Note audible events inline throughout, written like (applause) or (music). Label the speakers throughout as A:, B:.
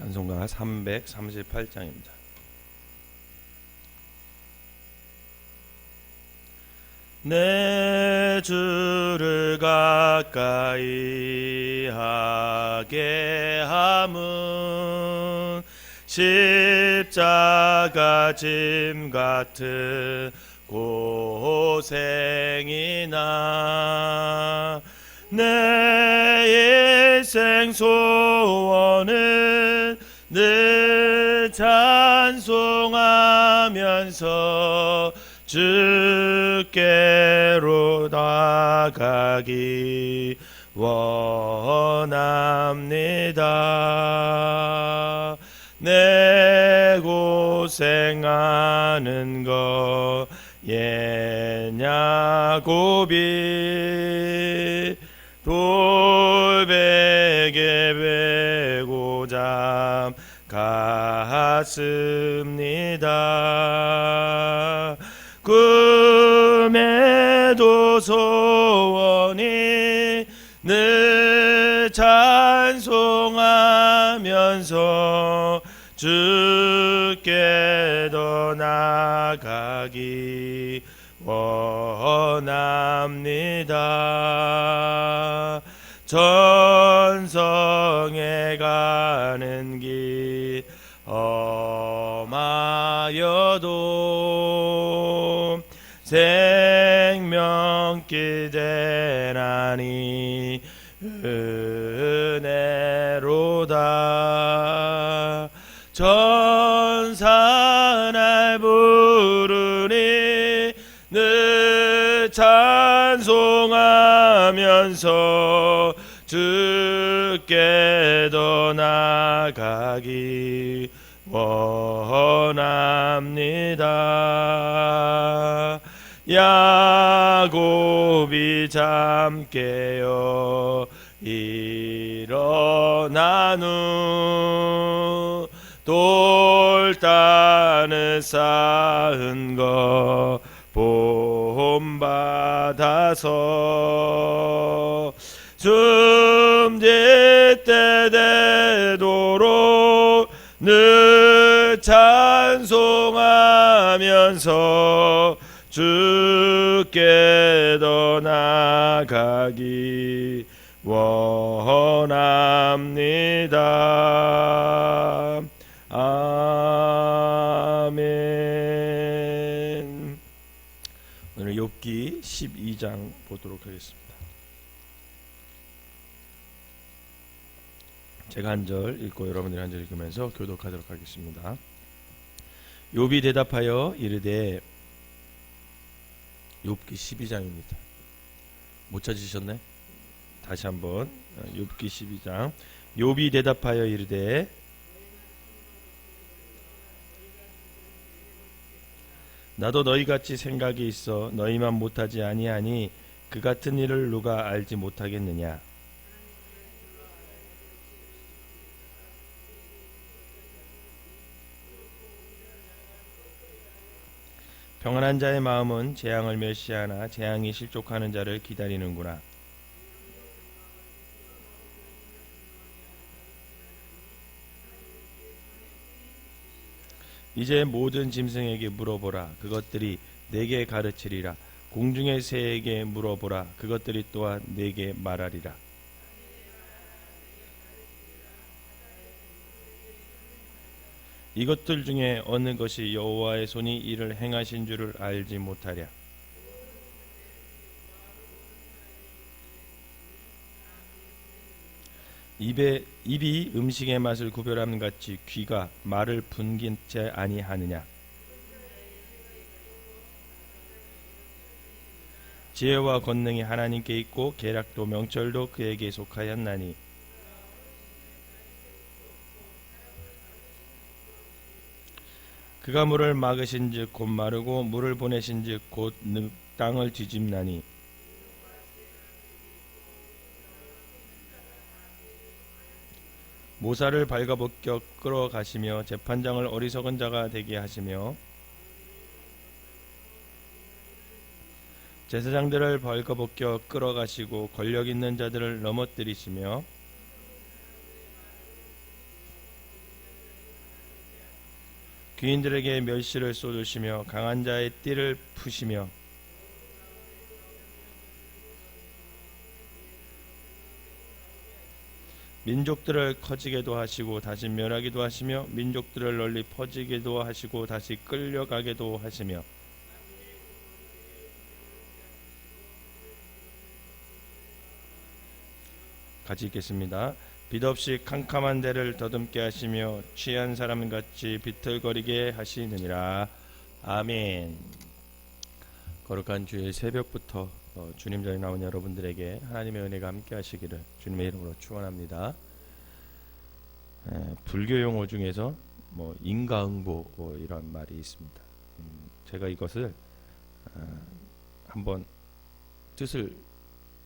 A: 찬송가 338장입니다. 내 주를 가까이 하게 함은 십자가 짐 같은 고생이나 내 일생 소원은 늘 찬송하면서 주께로 나가기 원합니다. 내 고생하는 거 예냐고비 돌베개 베 고잠 갔습니다. 꿈에도 소원이 늘 찬송하면서 주께 더 나가기 원합니다. 전성에 가는 길 험하여도 생명길 대나니 은혜로다. 전사 날 부르니 늘 찬송하면서 주께 더 나가기 원합니다. 야곱이 잠 깨어 일어난 후 돌단을 쌓은 거 본받아서 숨질 때 되도록 늘 찬송하면서 주께 더 나가기 원합니다. 아멘. 오늘 욥기 12장 보도록 하겠습니다. 제가 한 절 읽고 여러분들이 한 절 읽으면서 교독하도록 하겠습니다. 욥이 대답하여 이르되 욥기 12장입니다. 못 찾으셨네? 다시 한번 어, 욥기 12장 욥이 대답하여 이르되 나도 너희같이 생각이 있어 너희만 못하지 아니하니 그 같은 일을 누가 알지 못하겠느냐 평안한 자의 마음은 재앙을 멸시하나 재앙이 실족하는 자를 기다리는구나. 이제 모든 짐승에게 물어보라. 그것들이 내게 가르치리라. 공중의 새에게 물어보라. 그것들이 또한 내게 말하리라 이것들 중에 어느 것이 여호와의 손이 이를 행하신 줄을 알지 못하랴? 입에 입이 음식의 맛을 구별함 같이 귀가 말을 분긴 채 아니하느냐? 지혜와 권능이 하나님께 있고 계략도 명철도 그에게 속하였나니 그가 물을 막으신즉 곧 마르고 물을 보내신즉 곧 늪- 땅을 뒤집나니. 모사를 발가벗겨 끌어가시며 재판장을 어리석은 자가 되게 하시며 제사장들을 벌거벗겨 끌어가시고 권력 있는 자들을 넘어뜨리시며 귀인들에게 멸시를 쏟으시며 강한 자의 띠를 푸시며 민족들을 커지게도 하시고 다시 멸하기도 하시며 민족들을 널리 퍼지게도 하시고 다시 끌려가게도 하시며 같이 읽겠습니다. 빛 없이 캄캄한 데를 더듬게 하시며 취한 사람 같이 비틀거리게 하시느니라. 아멘. 거룩한 주의 새벽부터 어, 주님 전에 나온 여러분들에게 하나님의 은혜가 함께 하시기를 주님의 이름으로 축원합니다. 에, 불교 용어 중에서 뭐 인가응보 뭐 이런 말이 있습니다. 음, 제가 이것을 어, 한번 뜻을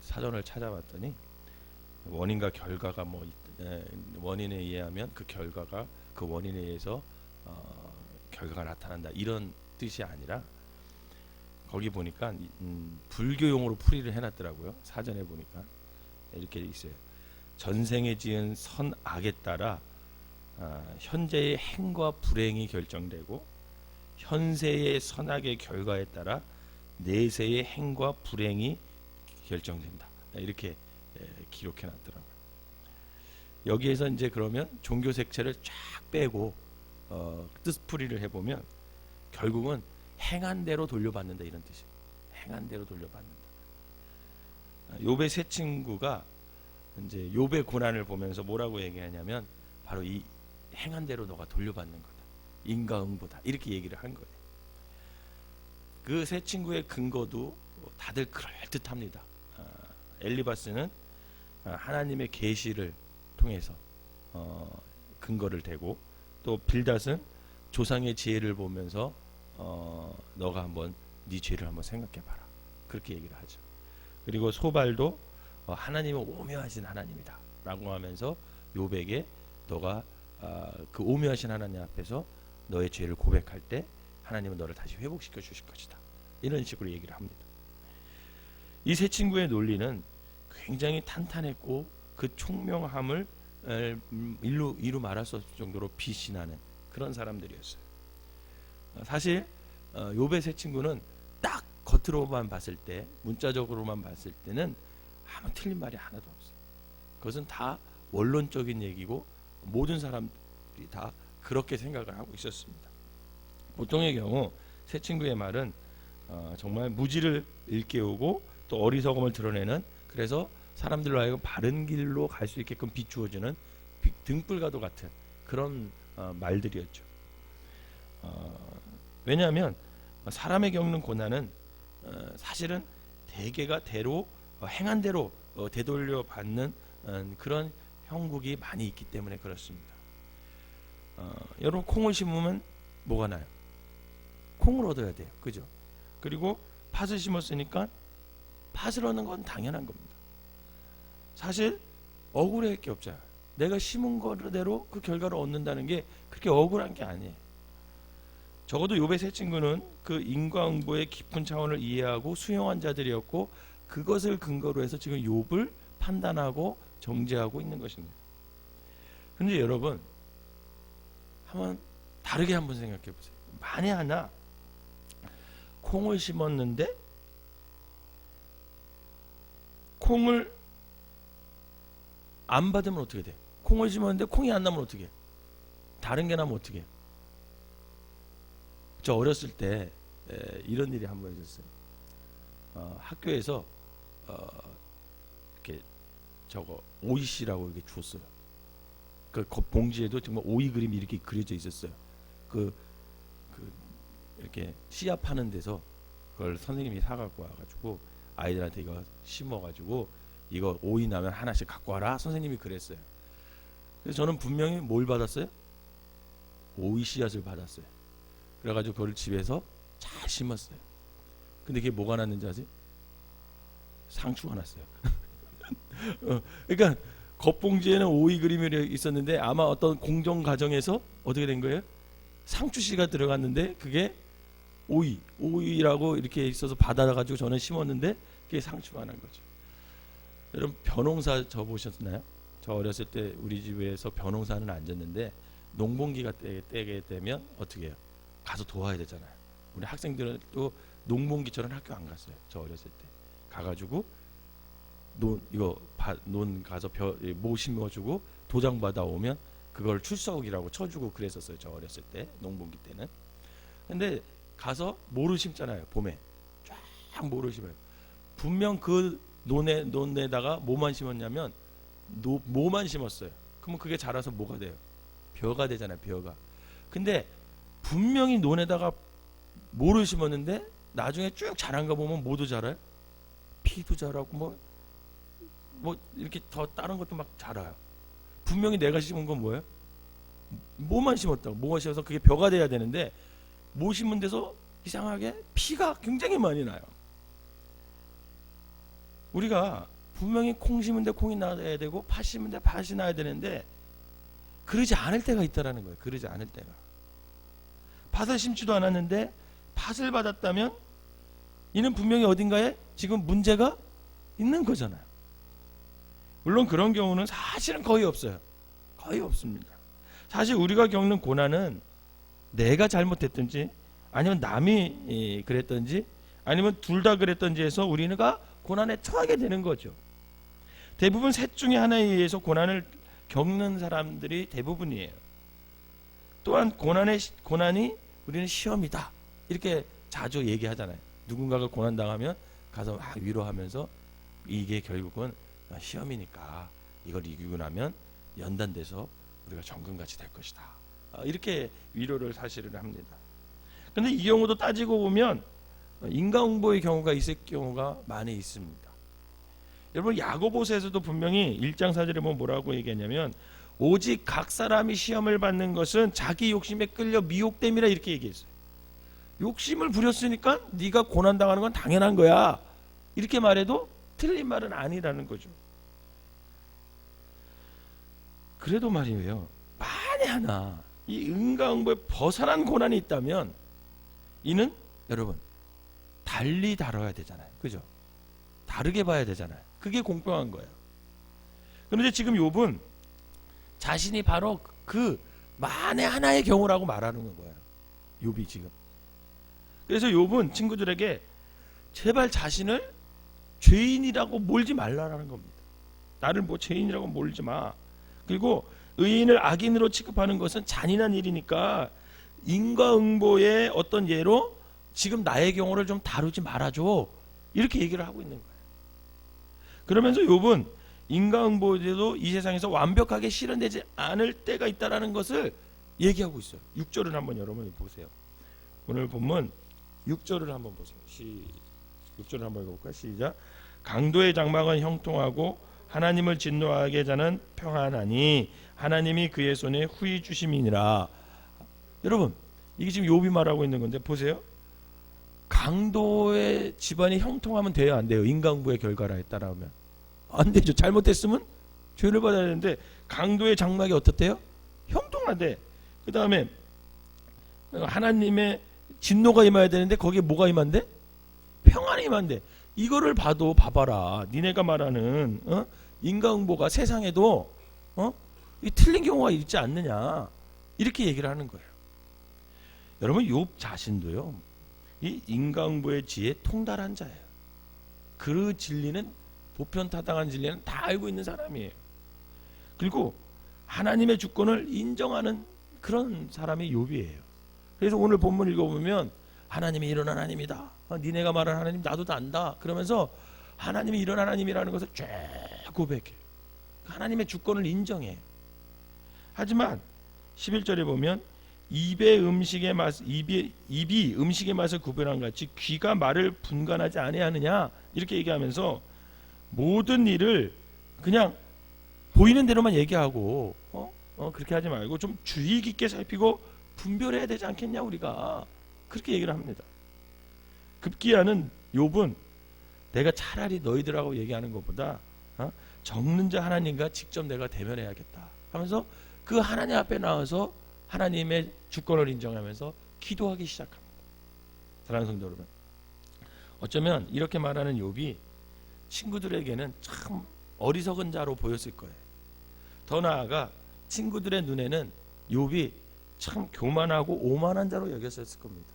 A: 사전을 찾아봤더니 원인과 결과가 뭐 있- 에, 원인에 의하면 그 결과가 그 원인에 의해서 어, 결과가 나타난다. 이런 뜻이 아니라 거기 보니까 이- 음, 불교 용어로 풀이를 해놨더라고요. 사전에 보니까. 이렇게 있어요. 전생에 지은 선악에 따라 아, 현재의 행과 불행이 결정되고 현세의 선악의 결과에 따라 내세의 행과 불행이 결정된다. 이렇게 예, 기록해 놨더라고요. 여기에서 이제 그러면 종교 색채를 쫙 빼고 어, 뜻풀이를 해보면 결국은 행한 대로 돌려받는다 이런 뜻이에요. 행한 대로 돌려받는다. 아, 욥의 세 친구가 이제 욥의 고난을 보면서 뭐라고 얘기하냐면 바로 이 행한 대로 너가 돌려받는 거다. 인과응보다 이렇게 얘기를 한 거예요. 그 세 친구의 근거도 다들 그럴 듯합니다. 아, 엘리바스는 아, 하나님의 계시를 통해서 어, 근거를 대고 또 빌닷은 조상의 지혜를 보면서 어, 너가 한번 네 죄를 한번 생각해 봐라 그렇게 얘기를 하죠. 그리고 소발도 어, 하나님은 오묘하신 하나님이다라고 하면서 요백에 너가 아, 그 오묘하신 하나님 앞에서 너의 죄를 고백할 때 하나님은 너를 다시 회복시켜 주실 것이다. 이런 식으로 얘기를 합니다. 이 세 친구의 논리는 굉장히 탄탄했고 그 총명함을 일로 이루 없을 정도로 비신하는 그런 사람들이었어요. 어, 사실 어, 욥의 세 친구는 딱 겉으로만 봤을 때 문자적으로만 봤을 때는 아무 틀린 말이 하나도 없어요. 그것은 다 원론적인 얘기고 모든 사람들이 다 그렇게 생각을 하고 있었습니다. 보통의 경우 세 친구의 말은 어, 정말 무지를 일깨우고 또 어리석음을 드러내는 그래서 사람들로 하여금 바른 길로 갈 수 있게끔 비추어주는 비- 등불과도 같은 그런 어, 말들이었죠. 어, 왜냐하면 사람의 겪는 고난은 어, 사실은 대개가 대로 어, 행한 대로 어, 되돌려 받는 어, 그런 형국이 많이 있기 때문에 그렇습니다. 어, 여러분 콩을 심으면 뭐가 나요? 콩을 얻어야 돼요. 그죠? 그리고 팥을 심었으니까 얻는 건 당연한 겁니다. 사실 억울할 게 없잖아요. 내가 심은 거대로 그 결과를 얻는다는 게 그렇게 억울한 게 아니에요. 적어도 요배 세 친구는 그 인과응보의 깊은 차원을 이해하고 수용한 자들이었고 그것을 근거로 해서 지금 욥을 판단하고 정죄하고 있는 것입니다. 근데 여러분 한번 다르게 한번 생각해 보세요. 만에 하나 콩을 심었는데 콩을 안 받으면 어떻게 돼? 콩을 심었는데 콩이 안 나면 어떻게? 해? 다른 게 나면 어떻게? 해? 저 어렸을 때 에, 이런 일이 한 번 있었어요. 어, 학교에서 어, 이렇게 저거 오이씨라고 이렇게 주었어요. 그겉 봉지에도 정말 오이 그림이 이렇게 그려져 있었어요. 그, 그 이렇게 씨앗 파는 데서 그걸 선생님이 사갖고 와가지고 아이들한테 이거 심어가지고 이거 오이 나면 하나씩 갖고 와라 선생님이 그랬어요. 그래서 저는 분명히 뭘 받았어요? 오이 씨앗을 받았어요. 그래가지고 그걸 집에서 잘 심었어요. 근데 그게 뭐가 났는지 아세요? 상추가 났어요. (laughs) 어, 그러니까 겉봉지에는 오이 그림이 있었는데 아마 어떤 공정 과정에서 어떻게 된 거예요? 상추 씨가 들어갔는데 그게 오이, 오이라고 이렇게 있어서 받아가지고 저는 심었는데 그게 상추가 난 거죠. 여러분 벼농사 저 보셨나요? 저 어렸을 때 우리 집에서 벼농사는 안 졌는데 농번기가 때, 때게 되면 어떻게 해요? 가서 도와야 되잖아요. 우리 학생들은 또 농번기처럼 학교 안 갔어요. 저 어렸을 때 가가지고 논 이거 바, 논 가서 벼, 예, 모 심어주고 도장 받아 오면 그걸 출석이라고 쳐주고 그랬었어요. 저 어렸을 때 농번기 때는. 근데 가서 모를 심잖아요. 봄에 쫙 모를 심어요. 분명 그 논에 논에다가 뭐만 심었냐면 노, 뭐만 심었어요. 그러면 그게 자라서 뭐가 돼요? 벼가 되잖아요. 벼가. 근데 분명히 논에다가 뭐를 심었는데 나중에 쭉 자란 거 보면 뭐도 자라요? 피도 자라고 뭐, 뭐 이렇게 더 다른 것도 막 자라요. 분명히 내가 심은 건 뭐예요? 뭐만 심었다고. 뭐가 심어서 그게 벼가 돼야 되는데 뭐 심은 데서 이상하게 피가 굉장히 많이 나요. 우리가 분명히 콩 심은 데 콩이 나야 되고 팥 심은 데 팥이 나야 되는데 그러지 않을 때가 있다라는 거예요. 그러지 않을 때가. 팥을 심지도 않았는데 팥을 받았다면 이는 분명히 어딘가에 지금 문제가 있는 거잖아요. 물론 그런 경우는 사실은 거의 없어요. 거의 없습니다. 사실 우리가 겪는 고난은 내가 잘못했든지 아니면 남이 이, 그랬든지 아니면 둘 다 그랬든지 해서 우리가 고난에 처하게 되는 거죠. 대부분 셋 중에 하나에 의해서 고난을 겪는 사람들이 대부분이에요. 또한 고난의 시- 고난이 우리는 시험이다 이렇게 자주 얘기하잖아요. 누군가가 고난 당하면 가서 막 위로하면서 이게 결국은 시험이니까 이걸 이기고 나면 연단돼서 우리가 정금같이 될 것이다. 아, 이렇게 위로를 사실은 합니다. 근데 이 경우도 따지고 보면 인과응보의 경우가 있을 경우가 많이 있습니다. 여러분 야고보서에서도 분명히 1장 4절에 보면 뭐라고 얘기했냐면 오직 각 사람이 시험을 받는 것은 자기 욕심에 끌려 미혹됨이라 이렇게 얘기했어요. 욕심을 부렸으니까 네가 고난 당하는 건 당연한 거야. 이렇게 말해도 틀린 말은 아니라는 거죠. 그래도 말이에요. 만에 하나 이 은가응보에 벗어난 고난이 있다면 이는 여러분 달리 다뤄야 되잖아요. 그죠? 다르게 봐야 되잖아요. 그게 공평한 거예요. 그런데 지금 욥은 자신이 바로 그 만에 하나의 경우라고 말하는 거예요. 욥이 지금. 그래서 욥은 친구들에게 제발 자신을 죄인이라고 몰지 말라라는 겁니다. 나를 뭐 죄인이라고 몰지 마. 그리고 의인을 악인으로 취급하는 것은 잔인한 일이니까 인과응보의 어떤 예로 지금 나의 경우를 좀 다루지 말아줘. 이렇게 얘기를 하고 있는 거예요. 그러면서 욥은 인과응보에도 이 세상에서 완벽하게 실현되지 않을 때가 있다라는 것을 얘기하고 있어요. 6절을 한번 여러분이 보세요. 오늘 본문 6절을 한번 보세요. 시 6절을 한번 읽어볼까요? 시작. 강도의 장막은 형통하고 하나님을 진노하게 자는 평안하니 하나님이 그의 손에 후히 주심이니라. 여러분 이게 지금 욥이 말하고 있는 건데 보세요. 강도의 집안이 형통하면 돼요, 안 돼요? 인간부의 결과라 따라오면 안 되죠. 잘못했으면 죄를 받아야 되는데 강도의 장막이 어떻대요? 형통하대. 그 다음에 하나님의 진노가 임해야 되는데 거기에 뭐가 임한대? 평안이 임한대. 이거를 봐도 봐봐라. 니네가 말하는 어? 인과응보가 세상에도 어? 이 틀린 경우가 있지 않느냐 이렇게 얘기를 하는 거예요. 여러분 욥 자신도요 이 인과응보의 지에 통달한 자예요. 그 진리는 보편타당한 진리는 다 알고 있는 사람이에요. 그리고 하나님의 주권을 인정하는 그런 사람이 욥이에요. 그래서 오늘 본문 읽어보면 하나님이 이런 하나님이다. 어, 니네가 말한 하나님 나도 다 안다. 그러면서 하나님이 이런 하나님이라는 것을 쫙 고백해. 하나님의 주권을 인정해. 하지만 11절에 보면 입의 음식의 맛 입이 입이 음식의 맛을 구별한 같이 귀가 말을 분간하지 아니하느냐 이렇게 얘기하면서 모든 일을 그냥 보이는 대로만 얘기하고 어? 어 그렇게 하지 말고 좀 주의 깊게 살피고 분별해야 되지 않겠냐 우리가 그렇게 얘기를 합니다. 급기야는 욥은 내가 차라리 너희들하고 얘기하는 것보다 어? 적는 자 하나님과 직접 내가 대면해야겠다 하면서 그 하나님 앞에 나와서 하나님의 주권을 인정하면서 기도하기 시작합니다. 사랑하는 성도 여러분, 어쩌면 이렇게 말하는 욥이 친구들에게는 참 어리석은 자로 보였을 거예요. 더 나아가 친구들의 눈에는 욥이 참 교만하고 오만한 자로 여겼었을 겁니다.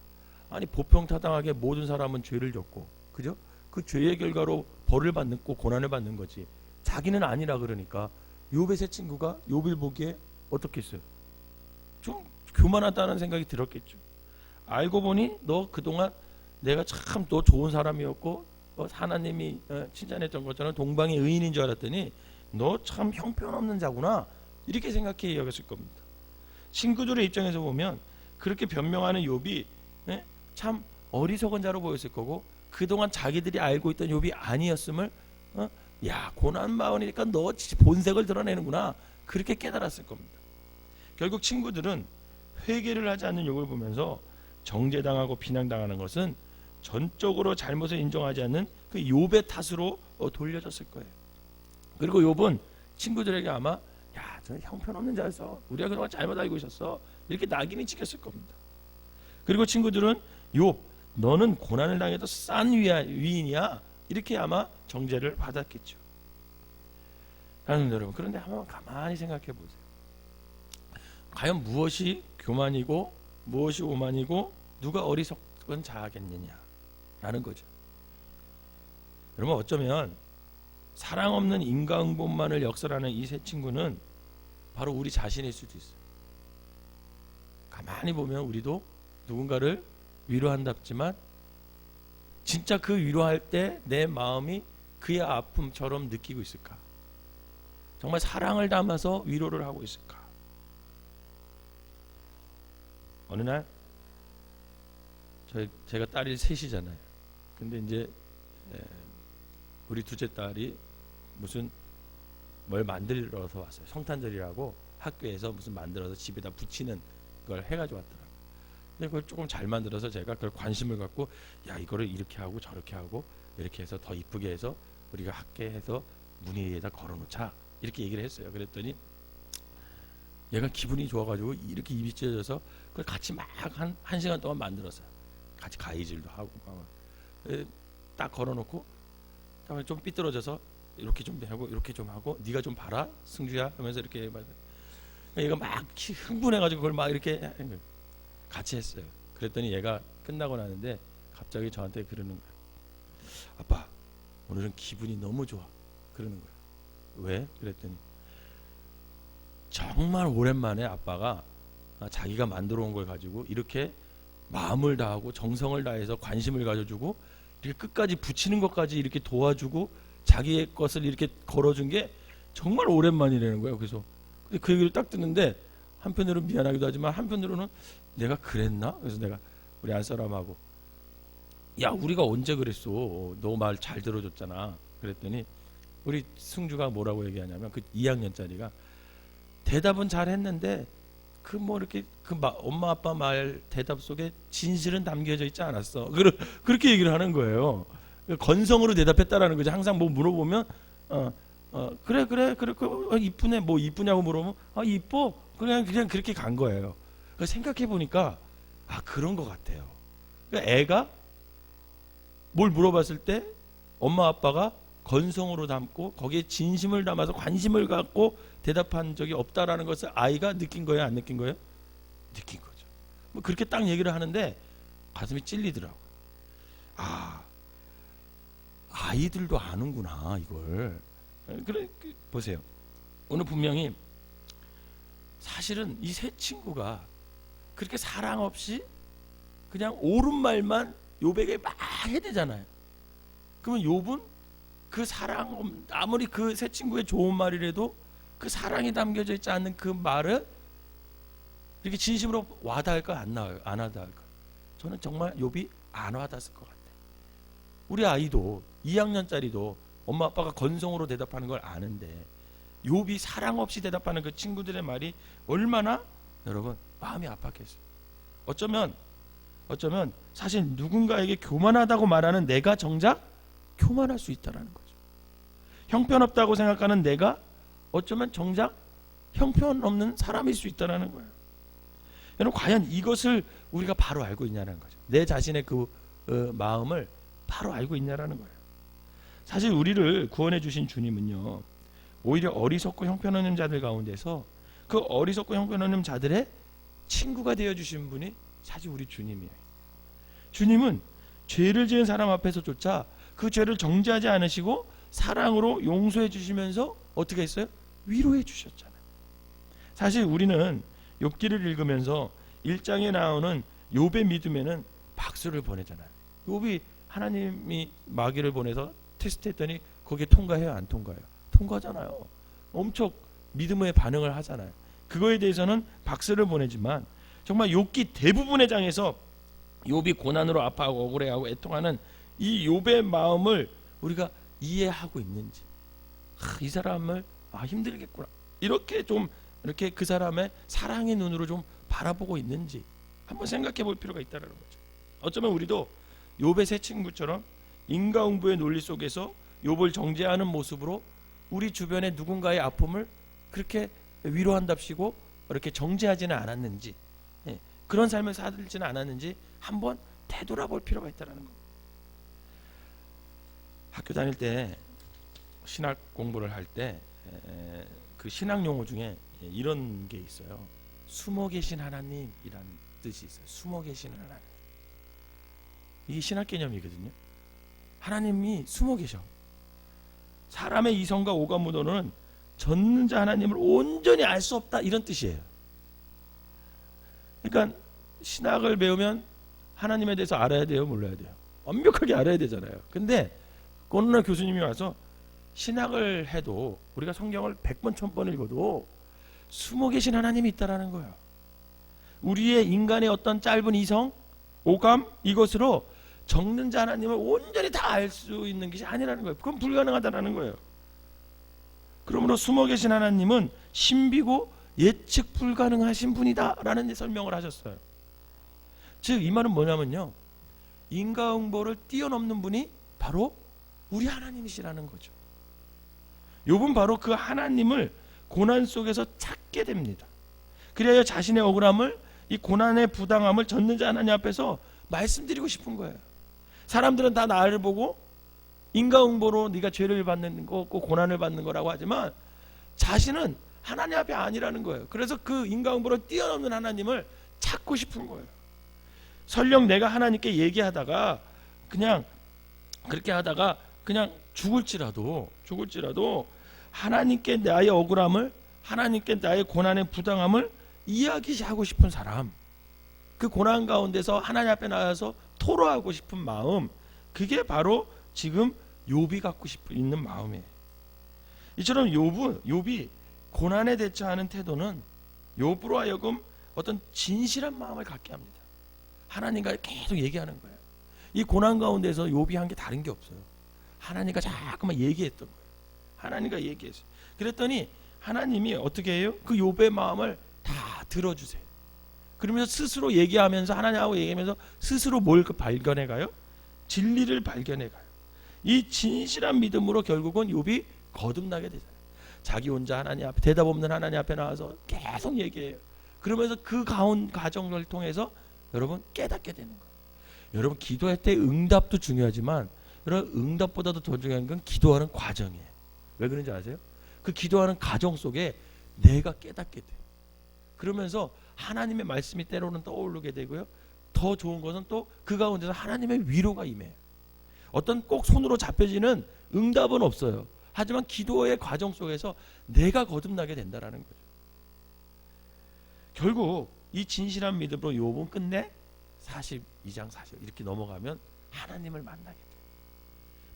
A: 아니 보평타당하게 모든 사람은 죄를 졌고 그죠? 그 죄의 결과로 벌을 받는 고 고난을 받는 거지. 자기는 아니라 그러니까 욥의 세 친구가 욥을 보기에 어떻겠어요? 좀 교만하다는 생각이 들었겠죠. 알고 보니 너 그동안 내가 참 너 좋은 사람이었고 어, 하나님이 어, 칭찬했던 것처럼 동방의 의인인 줄 알았더니 너 참 형편없는 자구나 이렇게 생각해 여겼을 겁니다. 친구들의 입장에서 보면 그렇게 변명하는 욥이 예? 참 어리석은 자로 보였을 거고 그동안 자기들이 알고 있던 욥이 아니었음을 어? 야 고난 마음이니까 너 본색을 드러내는구나 그렇게 깨달았을 겁니다. 결국 친구들은 회개를 하지 않는 욥을 보면서 정죄당하고 비난당하는 것은 전적으로 잘못을 인정하지 않는 그 욥의 탓으로 어, 돌려졌을 거예요. 그리고 욥은 친구들에게 아마 야, 저 형편없는 자였어. 우리가 그동안 잘못 알고 있었어. 이렇게 낙인이 찍혔을 겁니다. 그리고 친구들은 욥, 너는 고난을 당해도 싼 위인이야. 이렇게 아마 정죄를 받았겠죠. 하나님 여러분, 그런데 한번 가만히 생각해 보세요. 과연 무엇이 교만이고 무엇이 오만이고 누가 어리석은 자겠느냐라는 거죠. 여러분 어쩌면 사랑 없는 인간본만을 역설하는 이 세 친구는 바로 우리 자신일 수도 있어요. 가만히 보면 우리도 누군가를 위로한답지만 진짜 그 위로할 때 내 마음이 그의 아픔처럼 느끼고 있을까? 정말 사랑을 담아서 위로를 하고 있을까? 어느 날 저, 제가 딸이 셋이잖아요. 근데 이제 에, 우리 둘째 딸이 무슨 뭘 만들어서 왔어요. 성탄절이라고 학교에서 무슨 만들어서 집에다 붙이는 걸 해가지고 왔더라고요. 근데 그걸 조금 잘 만들어서 제가 그걸 관심을 갖고 야 이거를 이렇게 하고 저렇게 하고 이렇게 해서 더 이쁘게 해서 우리가 학교에서 문 위에다 걸어놓자 이렇게 얘기를 했어요. 그랬더니 얘가 기분이 좋아가지고 이렇게 입이 찢어져서 그걸 같이 막 한 한 시간 동안 만들었어요. 같이 가위질도 하고 막 에, 딱 걸어놓고 다음에 좀 삐뚤어져서 이렇게 좀 하고 이렇게 좀 하고 네가 좀 봐라 승주야 하면서 이렇게 막 얘가 막 키- 흥분해가지고 그걸 막 이렇게. 같이 했어요. 그랬더니 얘가 끝나고 나는데 갑자기 저한테 그러는 거예요. 아빠 오늘은 기분이 너무 좋아 그러는 거예요. 왜? 그랬더니 정말 오랜만에 아빠가 아, 자기가 만들어 온 걸 가지고 이렇게 마음을 다하고 정성을 다해서 관심을 가져주고 이렇게 끝까지 붙이는 것까지 이렇게 도와주고 자기의 것을 이렇게 걸어준 게 정말 오랜만이라는 거예요. 그래서 근데 그 얘기를 딱 듣는데 한편으로는 미안하기도 하지만 한편으로는 내가 그랬나? 그래서 내가 우리 안사람하고 야 우리가 언제 그랬어? 너 말 잘 들어줬잖아. 그랬더니 우리 승주가 뭐라고 얘기하냐면 그 2학년짜리가 대답은 잘 했는데 그 뭐 이렇게 그 마- 엄마 아빠 말 대답 속에 진실은 담겨져 있지 않았어. 그러, 그렇게 얘기를 하는 거예요. 건성으로 대답했다라는 거죠. 항상 뭐 물어보면 어, 어 그래 그래 그래 그 어, 이쁘네 뭐 이쁘냐고 물어보면 아 이뻐 그냥 그냥 그렇게 간 거예요. 생각해 보니까 아 그런 것 같아요. 그러니까 애가 뭘 물어봤을 때 엄마 아빠가 건성으로 담고 거기에 진심을 담아서 관심을 갖고 대답한 적이 없다라는 것을 아이가 느낀 거예요, 안 느낀 거예요? 느낀 거죠. 뭐 그렇게 딱 얘기를 하는데 가슴이 찔리더라고. 아, 아이들도 아는구나 이걸. 그래 그, 보세요. 오늘 분명히 사실은 이 세 친구가 그렇게 사랑 없이 그냥 옳은 말만 요백에 막 해대잖아요. 그러면 욥은 그 사랑 없- 아무리 그세 친구의 좋은 말이라도 그 사랑이 담겨져 있지 않는 그 말을 이렇게 진심으로 와닿을까 안 나와요? 안 와닿을까? 저는 정말 욥이 안 와닿았을 것 같아요. 우리 아이도 2학년짜리도 엄마 아빠가 건성으로 대답하는 걸 아는데 욥이 사랑 없이 대답하는 그 친구들의 말이 얼마나 여러분 마음이 아팠겠어요? 어쩌면 어쩌면 사실 누군가에게 교만하다고 말하는 내가 정작 교만할 수 있다라는 거죠. 형편없다고 생각하는 내가 어쩌면 정작 형편없는 사람일 수 있다라는 거예요. 여러분 과연 이것을 우리가 바로 알고 있냐는 거죠. 내 자신의 그 어, 마음을 바로 알고 있냐라는 거예요. 사실 우리를 구원해 주신 주님은요. 오히려 어리석고 형편없는 자들 가운데서 그 어리석고 형편없는 자들의 친구가 되어 주신 분이 사실 우리 주님이에요. 주님은 죄를 지은 사람 앞에서조차 그 죄를 정죄하지 않으시고 사랑으로 용서해 주시면서 어떻게 했어요? 위로해 주셨잖아요. 사실 우리는 욥기를 읽으면서 1장에 나오는 욥의 믿음에는 박수를 보내잖아요. 욥이 하나님이 마귀를 보내서 테스트했더니 거기에 통과해요, 안 통과해요? 통과잖아요. 엄청 믿음의 반응을 하잖아요. 그거에 대해서는 박수를 보내지만 정말 욥기 대부분의 장에서 욥이 고난으로 아파하고 억울해하고 애통하는 이 욥의 마음을 우리가 이해하고 있는지 아, 이 사람을 아 힘들겠구나 이렇게 좀 이렇게 그 사람의 사랑의 눈으로 좀 바라보고 있는지 한번 생각해 볼 필요가 있다는 거죠. 어쩌면 우리도 욥의 새 친구처럼 인과응보의 논리 속에서 욥을 정죄하는 모습으로 우리 주변의 누군가의 아픔을 그렇게 위로한답시고 이렇게 정죄하지는 않았는지 예, 그런 삶을 살지는 않았는지 한번 되돌아볼 필요가 있다는 겁니다. 학교 다닐 때 신학 공부를 할 때 그 신학 용어 중에 이런 게 있어요. 숨어 계신 하나님이라는 뜻이 있어요. 숨어 계신 하나님. 이게 신학 개념이거든요. 하나님이 숨어 계셔. 사람의 이성과 오감으로는 전능자 하나님을 온전히 알 수 없다 이런 뜻이에요. 그러니까 신학을 배우면 하나님에 대해서 알아야 돼요, 몰라야 돼요. 완벽하게 알아야 되잖아요. 근데 어느 날 교수님이 와서 신학을 해도 우리가 성경을 100번, 1000번 읽어도 숨어 계신 하나님이 있다라는 거예요. 우리의 인간의 어떤 짧은 이성, 오감 이것으로 적는 자 하나님을 온전히 다 알 수 있는 것이 아니라는 거예요. 그건 불가능하다라는 거예요. 그러므로 숨어 계신 하나님은 신비고 예측 불가능하신 분이다라는 설명을 하셨어요. 즉 이 말은 뭐냐면요. 인과응보를 뛰어넘는 분이 바로 우리 하나님이시라는 거죠. 욥은 바로 그 하나님을 고난 속에서 찾게 됩니다. 그래야 자신의 억울함을 이 고난의 부당함을 자 하나님 앞에서 말씀드리고 싶은 거예요. 사람들은 다 나를 보고 인과응보로 네가 죄를 받는 거고 고난을 받는 거라고 하지만 자신은 하나님 앞에 아니라는 거예요. 그래서 그 인과응보를 뛰어넘는 하나님을 찾고 싶은 거예요. 설령 내가 하나님께 얘기하다가 그냥 그렇게 하다가 그냥 죽을지라도 죽을지라도 하나님께 나의 억울함을 하나님께 나의 고난의 부당함을 이야기하고 싶은 사람 그 고난 가운데서 하나님 앞에 나와서 토로하고 싶은 마음 그게 바로 지금 욥이 갖고 싶어 있는 마음이에요. 이처럼 욥은 욥이 고난에 대처하는 태도는 욥으로 하여금 어떤 진실한 마음을 갖게 합니다. 하나님과 계속 얘기하는 거예요. 이 고난 가운데서 욥이 한게 다른 게 없어요. 하나님과 자꾸만 얘기했던 거예요. 하나님과 얘기했어요. 그랬더니 하나님이 어떻게 해요? 그 욥의 마음을 다 들어주세요. 그러면서 스스로 얘기하면서 하나님하고 얘기하면서 스스로 뭘그 발견해 가요? 진리를 발견해 가요. 이 진실한 믿음으로 결국은 욥이 거듭나게 되잖아요. 자기 혼자 하나님 앞에 대답 없는 하나님 앞에 나와서 계속 얘기해요. 그러면서 그 가운 과정을 통해서 여러분 깨닫게 되는 거예요. 여러분 기도할 때 응답도 중요하지만 여러분 응답보다도 더 중요한 건 기도하는 과정이에요. 왜 그런지 아세요? 그 기도하는 과정 속에 내가 깨닫게 돼요. 그러면서 하나님의 말씀이 때로는 떠오르게 되고요. 더 좋은 것은 또 그 가운데서 하나님의 위로가 임해요. 어떤 꼭 손으로 잡혀지는 응답은 없어요. 하지만 기도의 과정 속에서 내가 거듭나게 된다라는 거죠. 결국 이 진실한 믿음으로 욥은 끝내 42장 40 이렇게 넘어가면 하나님을 만나게 돼요.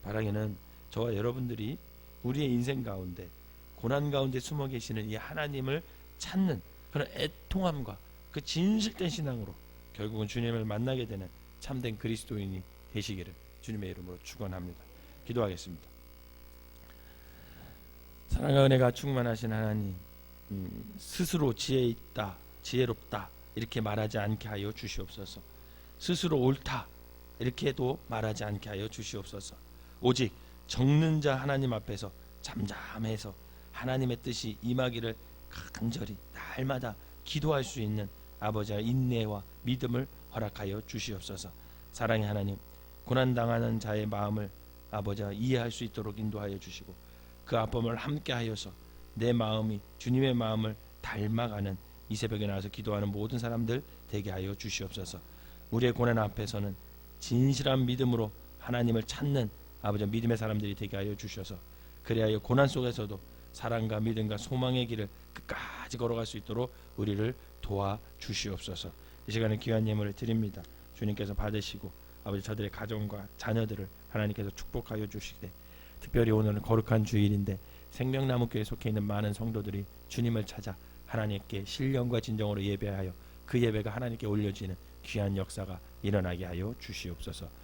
A: 바라기는 저와 여러분들이 우리의 인생 가운데 고난 가운데 숨어 계시는 이 하나님을 찾는 그런 애통함과 그 진실된 신앙으로 결국은 주님을 만나게 되는 참된 그리스도인이 되시기를 주님의 이름으로 축원합니다. 기도하겠습니다. 사랑과 은혜가 충만하신 하나님, 음, 스스로 지혜 있다, 지혜롭다 이렇게 말하지 않게 하여 주시옵소서. 스스로 옳다 이렇게도 말하지 않게 하여 주시옵소서. 오직 적는 자 하나님 앞에서 잠잠해서 하나님의 뜻이 임하기를 간절히 날마다 기도할 수 있는 아버지의 인내와 믿음을 허락하여 주시옵소서. 사랑의 하나님, 고난 당하는 자의 마음을 아버지와 이해할 수 있도록 인도하여 주시고 그 아픔을 함께하여서 내 마음이 주님의 마음을 닮아가는 이 새벽에 나와서 기도하는 모든 사람들 되게 하여 주시옵소서. 우리의 고난 앞에서는 진실한 믿음으로 하나님을 찾는 아버지 믿음의 사람들이 되게 하여 주셔서 그래야 고난 속에서도 사랑과 믿음과 소망의 길을 끝까지 걸어갈 수 있도록 우리를 도와 주시옵소서. 이 시간에 귀한 예물을 드립니다. 주님께서 받으시고 아버지 저들의 가정과 자녀들을 하나님께서 축복하여 주시되 특별히 오늘은 거룩한 주일인데 생명나무교에 속해 있는 많은 성도들이 주님을 찾아 하나님께 신령과 진정으로 예배하여 그 예배가 하나님께 올려지는 귀한 역사가 일어나게 하여 주시옵소서.